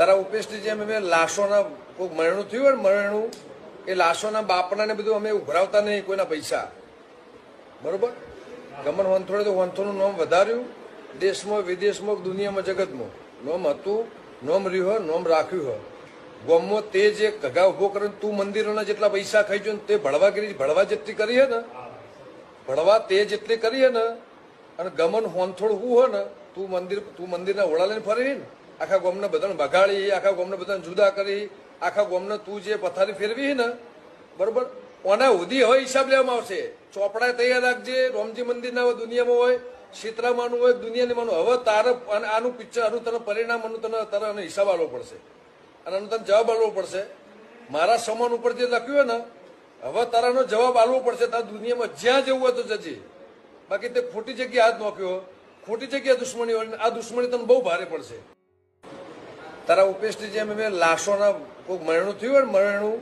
તારા ઉપેશની જેમ અમે લાશોના કોઈ મરણું થયું હોય ને મરણું, એ લાશોના બાપના ને બધું અમે ઉભરાવતા નહીં કોઈના પૈસા. બરોબર? ગમન વંથોડે તો વંથોનું નોમ વધાર્યું. દેશમાં, વિદેશમાં, દુનિયામાં, જગતમાં. નોમ હતું, નોમ રહ્યું હોય નોમ રાખ્યું હોય. ગોમમાં તે જે કગા ઊભો કરે તું મંદિરોના જેટલા પૈસા ખાઈ જો તે ભળવાગીરી ભળવા જેટલી કરી હે ને? ભળવા તે જેટલી કરી હે ને? અને ગમન હોનથોડ હું હોય ને, તું મંદિર, તું મંદિરના ઓળા લઈને ફરી ને? આખા ગોમને બધાને બગાડી આખા ગોમને બધાને જુદા કરી, આખા ગોમને તું જે પથારી ફેરવી ને, બરોબર? ઓના ઉધી હોય હિસાબ લેવામાં આવશે. ચોપડા તૈયાર રાખજે, રોમજી મંદિરના હોય દુનિયામાં હોય સીતરામાનું હોય, દુનિયાની માનું. હવે તારે આનું પિક્ચર આનું તને પરિણામ, આનું તને તારે આનો હિસાબ આપવો પડશે. અને આનો તને જવાબ આપવો પડશે. મારા સમાન ઉપર જે લખ્યું હોય ને, હવે તારાનો જવાબ આપવો પડશે. તારા દુનિયામાં જ્યાં જવું હોય તો જજે. બાકી તે ખોટી જગ્યાએ હાથ નોખ્યો. ખોટી જગ્યાએ દુશ્મની હોય આ દુશ્મની તને બહુ ભારે પડશે. તારા ઉપેશની જેમ અમે લાશોના કોઈ મરણું થયું હોય ને મરણું,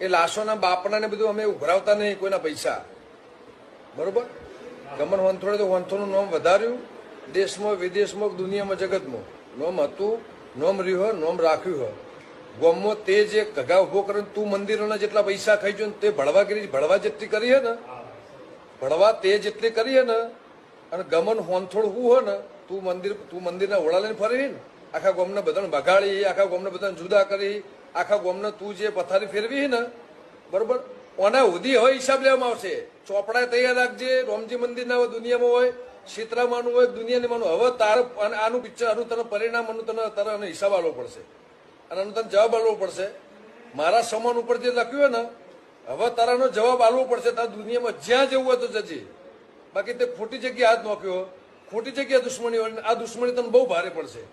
એ લાશોના બાપના ને બધું અમે ઉભરાવતા નહીં કોઈના પૈસા. બરોબર? ગમન વંથોડે તો વંથોનું નોમ વધાર્યું. દેશમાં, વિદેશમાં, દુનિયામાં, જગતમાં. નોમ હતું, નોમ રહ્યું હોય નોમ રાખ્યું હોય. ગોમમાં તે જે ઘગા ઊભો કરે તું મંદિરોના જેટલા પૈસા ખાઈ જો તે ભળવાગીરી ભળવા જેટલી કરી હે ને? ભળવા તે જેટલી કરી હે ને? અને ગમન હોનથોડ હું હોય ને, તું મંદિર, તું મંદિરના ઓળા લઈને ફરી ને? આખા ગોમને બધાને બગાડી, આખા ગોમને બધાને જુદા કરી, આખા ગોમને તું જે પથારી ફેરવી ને, બરોબર? ઓના ઉધી હોય હિસાબ લેવામાં આવશે. ચોપડા તૈયાર રાખજે, રોમજી મંદિરના દુનિયામાં હોય સીતરામાનું હોય, દુનિયાની માનું. હવે તાર આનું પિક્ચર આનું તને પરિણામ, આનું તને તારા આનો હિસાબ આપવો પડશે. અને આનો તને જવાબ આપવો પડશે. મારા સમાન ઉપર જે લખ્યું હોય ને, હવે તારાનો જવાબ આપવો પડશે. તારે દુનિયામાં જ્યાં જવું હોય તો જજે. બાકી તે ખોટી જગ્યાએ હાથ નોખ્યો. ખોટી જગ્યાએ દુશ્મની આ દુશ્મની તને બહુ ભારે પડશે.